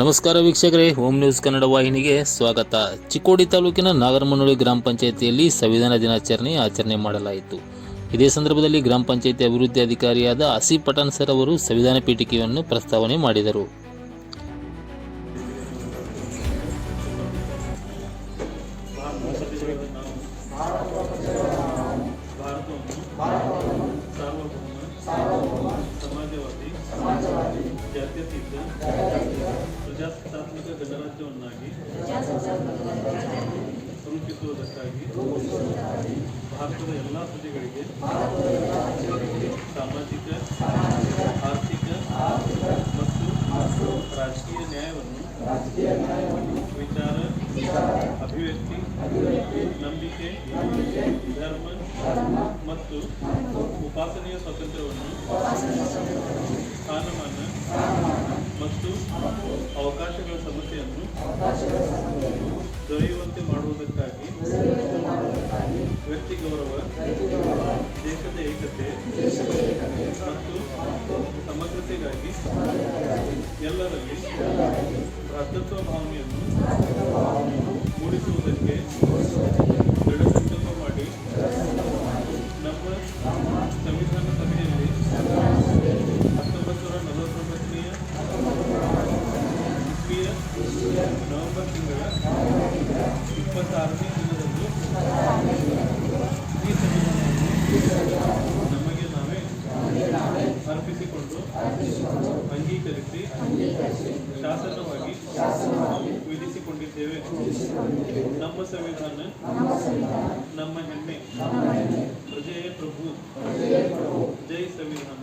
ನಮಸ್ಕಾರ ವೀಕ್ಷಕರೇ home news Kannada ವಾಹಿನಿಗೆ ಸ್ವಾಗತ. ಚಿಕ್ಕೋಡಿ ತಾಲೂಕಿನ ನಾಗರಮನಹಳ್ಳಿ ಗ್ರಾಮ ಪಂಚಾಯಿತಿಯಲ್ಲಿ ಸಂವಿಧಾನ ದಿನಾಚರಣೆ ಆಚರಣೆ ಮಾಡಲಾಯಿತು. ಇದೇ ಸಂದರ್ಭದಲ್ಲಿ ಗ್ರಾಮ ಪಂಚಾಯಿತಿ ಅಭಿವೃದ್ಧಿ ಅಧಿಕಾರಿಯಾದ ಅಸಿ ಪಠಾಣ್ ಸರ್ ಅವರು ಸಂವಿಧಾನ ಪೀಠಿಕೆಯನ್ನು ಪ್ರಸ್ತಾವನೆ ಮಾಡಿದರು. ಗಣರಾಜ್ಯವನ್ನಾಗಿ ರೂಪಿಸುವುದಕ್ಕಾಗಿ ಭಾರತದ ಎಲ್ಲ ಪ್ರಜೆಗಳಿಗೆ ಸಾಮಾಜಿಕ, ಆರ್ಥಿಕ ಮತ್ತು ರಾಜಕೀಯ ನ್ಯಾಯವನ್ನು ವಿಚಾರ, ಅಭಿವ್ಯಕ್ತಿ, ನಂಬಿಕೆ, ಧರ್ಮ ಮತ್ತು ಉಪಾಸನೆಯ ಸ್ವಾತಂತ್ರ್ಯವನ್ನು ಸ್ಥಾನಮಾನ ಮತ್ತು ಅವಕಾಶಗಳ ಸಮಸ್ಯೆಯನ್ನು ದೊರೆಯುವಂತೆ ಮಾಡುವುದಕ್ಕಾಗಿ ವ್ಯಕ್ತಿ ಗೌರವ ದೇಶದ ಏಕತೆ ಮತ್ತು ಸಮಗ್ರತೆಗಾಗಿ ಎಲ್ಲರಲ್ಲಿ ಭ್ರಾತೃತ್ವ ಭಾವನೆಯನ್ನು ಮೂಡಿಸುವುದಕ್ಕೆ ಅರ್ಪಿಸಿಕೊಂಡು ಅಂಗೀಕರಿಸಿ ಶಾಸನವಾಗಿ ವಿಧಿಸಿಕೊಂಡಿದ್ದೇವೆ. ನಮ್ಮ ಸಂವಿಧಾನ ನಮ್ಮ ಹೆಮ್ಮೆ. ಪ್ರಜೆಯ ಪ್ರಭು. ಜೈ ಸಂವಿಧಾನ.